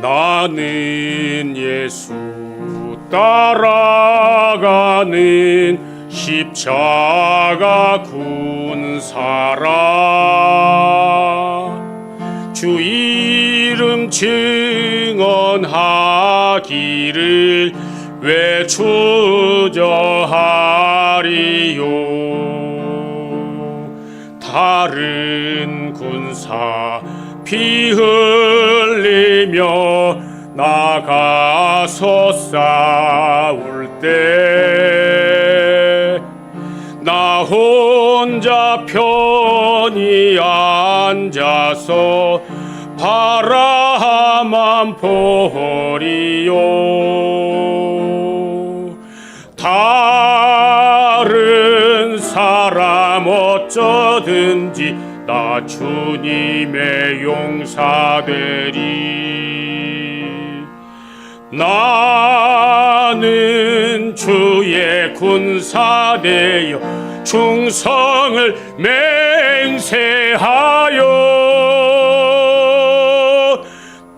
나는 예수 따라가는 십자가 군사라 주 이름 증언하기를 외추저하리요. 다른 군사 피 흘리며 나가서 싸울 때 나 혼자 편히 앉아서 바라만 보리요. 다른 사람 어쩌든지 나 주님의 용사되리 나는 주의 군사되어 충성을 맹세하여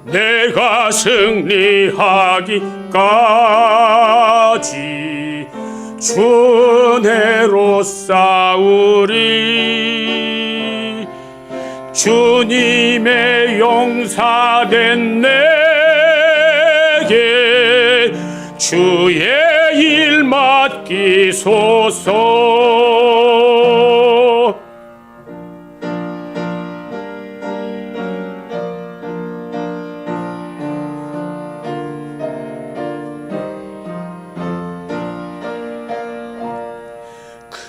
내가 승리하기까지 주내로 싸우리 주님의 용사된 내게 주의 일 맡기소서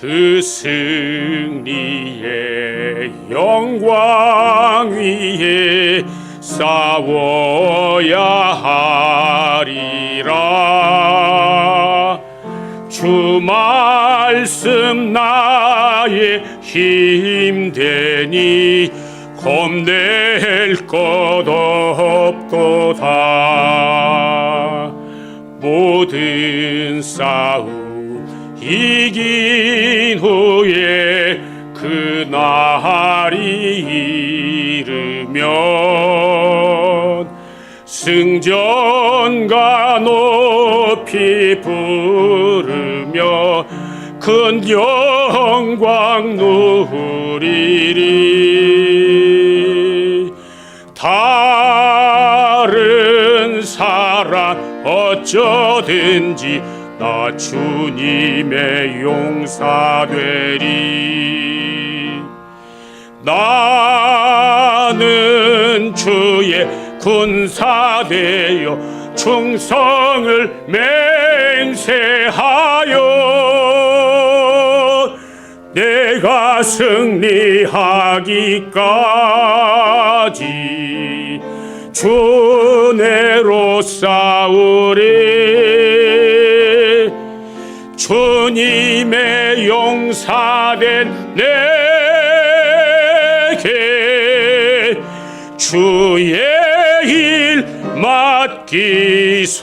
그 승리의 영광 위에 싸워야 하리라. 주 말씀 나의 힘되니 겁낼 것 없도다. 모든 싸움 이긴 후에 그 날이 이르면 승전가 높이 부르며 큰 영광 누리리. 다른 사람 어쩌든지 나 주님의 용사되리. 나는 주의 군사되어 충성을 맹세하여 내가 승리하기까지 주내로 싸우리 주님의 용사된 내게 주의 일 맡기소서